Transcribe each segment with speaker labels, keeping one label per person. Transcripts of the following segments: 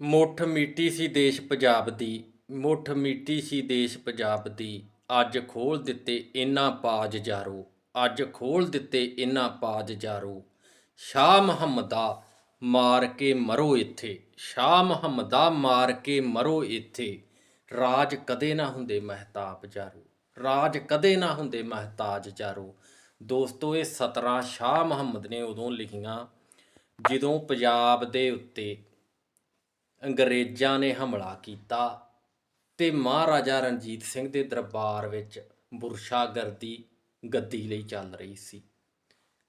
Speaker 1: ਮੁੱਠ ਮੀਟੀ ਸੀ ਦੇਸ਼ ਪੰਜਾਬ ਦੀ, ਮੁੱਠ ਮੀਟੀ ਸੀ ਦੇਸ਼ ਪੰਜਾਬ ਦੀ। ਅੱਜ ਖੋਲ ਦਿੱਤੇ ਇਨ੍ਹਾਂ ਪਾਜ ਜਾਰੋ, ਅੱਜ ਖੋਲ ਦਿੱਤੇ ਇਨ੍ਹਾਂ ਪਾਜ ਜਾਰੋ। ਸ਼ਾਹ ਮੁਹੰਮਦਾ ਮਾਰ ਕੇ ਮਰੋ ਇੱਥੇ, ਸ਼ਾਹ ਮੁਹੰਮਦਾ ਮਾਰ ਕੇ ਮਰੋ ਇੱਥੇ। ਰਾਜ ਕਦੇ ਨਾ ਹੁੰਦੇ ਮਹਿਤਾਬ ਜਾਰੋ, ਰਾਜ ਕਦੇ ਨਾ ਹੁੰਦੇ ਮਹਤਾਜ ਜਾਰੋ। ਦੋਸਤੋ, ਇਹ ਸਤਰਾਂ ਸ਼ਾਹ ਮੁਹੰਮਦ ਨੇ ਉਦੋਂ ਲਿਖੀਆਂ, ਜਦੋਂ ਪੰਜਾਬ ਦੇ ਉੱਤੇ ਅੰਗਰੇਜ਼ਾਂ ਨੇ ਹਮਲਾ ਕੀਤਾ ਤੇ ਮਹਾਰਾਜਾ ਰਣਜੀਤ ਸਿੰਘ ਦੇ ਦਰਬਾਰ ਵਿੱਚ ਬੁਰਸ਼ਾਗਰਦੀ ਗੱਦੀ ਲਈ ਚੱਲ ਰਹੀ ਸੀ।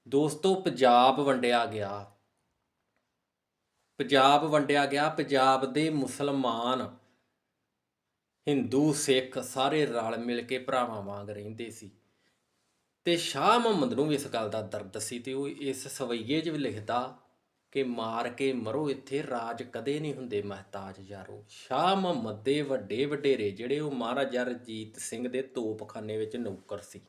Speaker 1: ਦੋਸਤੋ, ਪੰਜਾਬ ਵੰਡਿਆ ਗਿਆ। ਪੰਜਾਬ ਵੰਡਿਆ ਗਿਆ। ਪੰਜਾਬ ਦੇ ਮੁਸਲਮਾਨ ਹਿੰਦੂ, ਸਿੱਖ ਸਾਰੇ ਰਲ ਮਿਲ ਕੇ ਭਰਾਵਾਂ ਵਾਂਗ ਰਹਿੰਦੇ ਸੀ। ਤੇ ਸ਼ਾਹ ਮੁਹੰਮਦ ਨੂੰ ਵੀ ਇਸ ਗੱਲ ਦਾ ਦਰਦ ਸੀ ਤੇ ਉਹ ਇਸ ਸਵਈਏ 'ਚ ਵੀ ਲਿਖਦਾ ਕਿ ਮਾਰ ਕੇ ਮਰੋ, ਇੱਥੇ ਰਾਜ ਕਦੇ ਨਹੀਂ ਹੁੰਦੇ ਮਹਤਾਜ ਯਾਰੋ। ਸ਼ਾਹ ਮੁਹੰਮਦ ਦੇ ਵੱਡੇ ਵਡੇਰੇ, ਜਿਹੜੇ ਉਹ ਮਹਾਰਾਜਾ ਰਣਜੀਤ ਸਿੰਘ ਦੇ ਤੋਪਖਾਨੇ ਵਿੱਚ ਨੌਕਰ ਸੀ।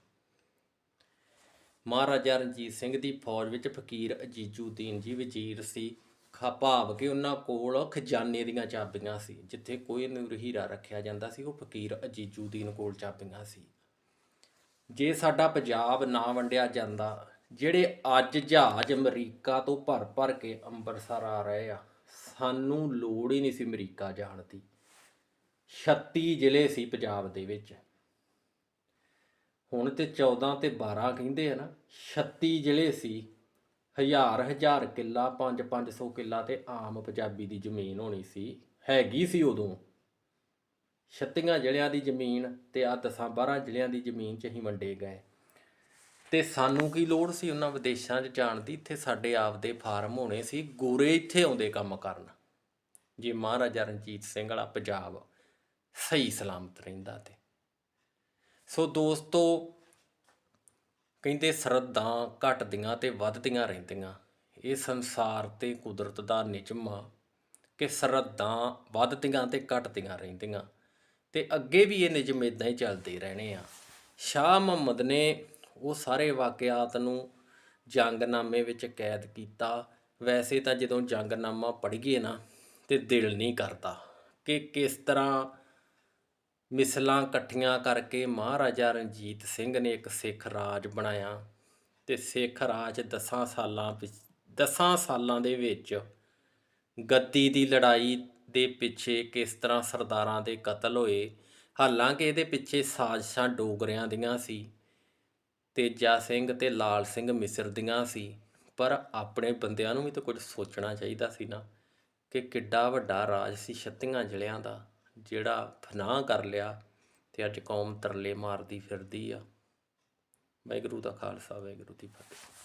Speaker 1: ਮਹਾਰਾਜਾ ਰਣਜੀਤ ਸਿੰਘ ਦੀ ਫੌਜ ਵਿੱਚ ਫਕੀਰ ਅਜੀਜੂਦੀਨ ਜੀ ਵਜ਼ੀਰ ਸੀ। ਖਾ, ਭਾਵ ਕਿ ਉਹਨਾਂ ਕੋਲ ਖਜ਼ਾਨੇ ਦੀਆਂ ਚਾਬੀਆਂ ਸੀ। ਜਿੱਥੇ ਕੋਈ ਨੂਰ ਹੀਰਾ ਰੱਖਿਆ ਜਾਂਦਾ ਸੀ, ਉਹ ਫਕੀਰ ਅਜੀਜੂਦੀਨ ਕੋਲ ਚਾਬੀਆਂ ਸੀ। ਜੇ ਸਾਡਾ ਪੰਜਾਬ ਨਾ ਵੰਡਿਆ ਜਾਂਦਾ ਜਿਹੜੇ ਅੱਜ ਜਹਾਜ਼ ਅਮਰੀਕਾ ਤੋਂ ਭਰ ਭਰ ਕੇ ਅੰਮ੍ਰਿਤਸਰ ਆ ਰਹੇ ਆ, ਸਾਨੂੰ ਲੋੜ ਹੀ ਨਹੀਂ ਸੀ ਅਮਰੀਕਾ ਜਾਣ ਦੀ। 36 ਜ਼ਿਲ੍ਹੇ ਸੀ ਪੰਜਾਬ ਦੇ ਵਿੱਚ। ਹੁਣ ਤੇ 14 ਤੇ 12 ਕਹਿੰਦੇ ਆ ਨਾ 36 ਜ਼ਿਲ੍ਹੇ ਸੀ, ਹਜ਼ਾਰ ਹਜ਼ਾਰ ਕਿੱਲਾ 5 500 ਕਿੱਲਾ ਤੇ ਆਮ ਪੰਜਾਬੀ ਦੀ ਜ਼ਮੀਨ ਹੋਣੀ ਸੀ, ਹੈਗੀ ਸੀ ਉਦੋਂ। 36 ਜ਼ਿਲ੍ਹਿਆਂ ਦੀ ਜ਼ਮੀਨ ਤੇ ਆ 10 12 ਜ਼ਿਲ੍ਹਿਆਂ ਦੀ ਜ਼ਮੀਨ ਚ ਹੀ ਵੰਡੇ ਗਏ। ਤੇ ਸਾਨੂੰ ਕੀ ਲੋੜ ਸੀ ਉਹਨਾਂ ਵਿਦੇਸ਼ਾਂ 'ਚ ਜਾਣ ਦੀ? ਇੱਥੇ ਸਾਡੇ ਆਪਦੇ ਫਾਰਮ ਹੋਣੇ ਸੀ। ਗੋਰੇ ਇੱਥੇ ਆਉਂਦੇ ਕੰਮ ਕਰਨ। ਜੇ ਮਹਾਰਾਜਾ ਰਣਜੀਤ ਸਿੰਘ ਵਾਲਾ ਪੰਜਾਬ ਸਹੀ ਸਲਾਮਤ ਰਹਿੰਦਾ ਤੇ। ਸੋ ਦੋਸਤੋ, ਕਹਿੰਦੇ ਸਰਹੱਦਾਂ ਘਟਦੀਆਂ ਤੇ ਵੱਧਦੀਆਂ ਰਹਿੰਦੀਆਂ। ਇਹ ਸੰਸਾਰ ਤੇ ਕੁਦਰਤ ਦਾ ਨਿਯਮ ਆ ਕਿ ਸਰਹੱਦਾਂ ਵੱਧਦੀਆਂ ਤੇ ਘਟਦੀਆਂ ਰਹਿੰਦੀਆਂ। ਤੇ ਅੱਗੇ ਵੀ ਇਹ ਨਿਯਮ ਇਦਾਂ ਹੀ ਚੱਲਦੇ ਰਹਿਣੇ ਆ। ਸ਼ਾਹ ਮੁਹੰਮਦ ਨੇ ਉਹ ਸਾਰੇ ਵਾਕਿਆਤ ਨੂੰ ਜੰਗਨਾਮੇ ਵਿੱਚ ਕੈਦ ਕੀਤਾ। ਵੈਸੇ ਤਾਂ ਜਦੋਂ ਜੰਗਨਾਮਾ ਪੜ੍ਹੀਏ ਨਾ, ਤੇ ਦਿਲ ਨਹੀਂ ਕਰਦਾ ਕਿ ਕਿਸ ਤਰ੍ਹਾਂ ਮਿਸਲਾਂ ਇਕੱਠੀਆਂ ਕਰਕੇ ਮਹਾਰਾਜਾ ਰਣਜੀਤ ਸਿੰਘ ਨੇ ਇੱਕ ਸਿੱਖ ਰਾਜ ਬਣਾਇਆ। ਤੇ ਸਿੱਖ ਰਾਜ 10 ਸਾਲਾਂ ਵਿੱਚ 10 ਸਾਲਾਂ ਦੇ ਵਿੱਚ ਗੱਦੀ ਦੀ ਲੜਾਈ ਦੇ ਪਿੱਛੇ ਕਿਸ ਤਰ੍ਹਾਂ ਸਰਦਾਰਾਂ ਦੇ ਕਤਲ ਹੋਏ। ਹਾਲਾਂਕਿ ਇਹਦੇ ਪਿੱਛੇ ਸਾਜ਼ਿਸ਼ਾਂ ਡੋਗਰਿਆਂ ਦੀਆਂ ਸੀ। ਤੇਜਾ ਸਿੰਘ ਤੇ ਲਾਲ ਸਿੰਘ ਮਿਸਰ ਦੀਆਂ ਸੀ। ਪਰ ਆਪਣੇ ਬੰਦਿਆਂ ਨੂੰ ਵੀ ਤਾਂ ਕੁਝ ਸੋਚਣਾ ਚਾਹੀਦਾ ਸੀ ਨਾ ਕਿ ਕਿੱਡਾ ਵੱਡਾ ਰਾਜ ਸੀ ਛੱਤੀਆਂ ਜ਼ਿਲ੍ਹਿਆਂ ਦਾ, ਜਿਹੜਾ ਫਨਾਹ ਕਰ ਲਿਆ ਤੇ ਅੱਜ ਕੌਮ ਤਰਲੇ ਮਾਰਦੀ ਫਿਰਦੀ ਆ। ਵਾਹਿਗੁਰੂ ਦਾ ਖਾਲਸਾ, ਵਾਹਿਗੁਰੂ ਦੀ ਫਤਿਹ।